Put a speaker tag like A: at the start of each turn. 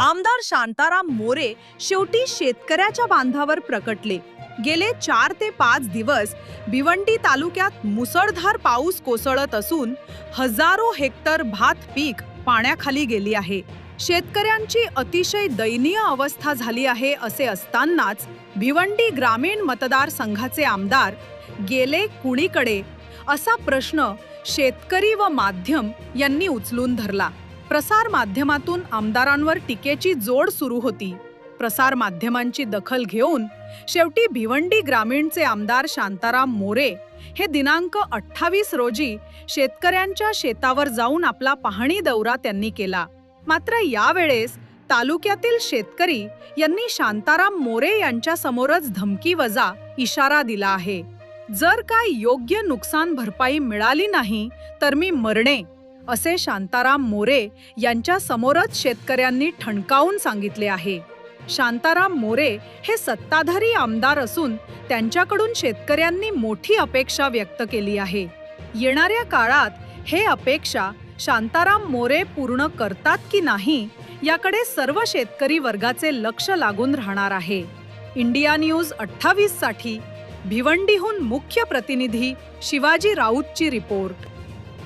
A: आमदार शांताराम मोरे शेवटी शेतकऱ्याच्या बांधावर प्रकटले. गेले चार ते पाच दिवस भिवंडी तालुक्यात मुसळधार पाऊस कोसळत असून हजारो हेक्टर भात पीक पाण्याखाली गेली आहे. शेतकऱ्यांची अतिशय दयनीय अवस्था झाली आहे असे असतानाच भिवंडी ग्रामीण मतदारसंघाचे आमदार गेले कुणीकडे? असा प्रश्न शेतकरी व माध्यम यांनी उचलून धरला. प्रसार माध्यमातून आमदारांवर टीकेची जोड सुरू होती. प्रसार माध्यमांची दखल घेऊन शेवटी भिवंडी ग्रामीणचे आमदार शांताराम मोरे हे दिनांक अठ्ठावीस रोजी शेतकऱ्यांच्या शेतावर जाऊन आपला पाहणी दौरा त्यांनी केला. मात्र यावेळेस तालुक्यातील शेतकरी यांनी शांताराम मोरे यांच्या समोरच धमकी वजा इशारा दिला आहे. जर काय योग्य नुकसान भरपाई मिळाली नाही तर मी मरणे. असे शांताराम मोरे यांच्या समोरच शेतकऱ्यांनी ठणकावून सांगितले आहे. शांताराम मोरे हे सत्ताधारी आमदार असून त्यांच्याकडून शेतकऱ्यांनी मोठी अपेक्षा व्यक्त केली आहे. येणाऱ्या काळात हे अपेक्षा शांताराम मोरे पूर्ण करतात की नाही याकडे सर्व शेतकरी वर्गाचे लक्ष लागून राहणार आहे. इंडिया न्यूज अठ्ठावीससाठी भिवंडीहून मुख्य प्रतिनिधी शिवाजी राऊतची रिपोर्ट.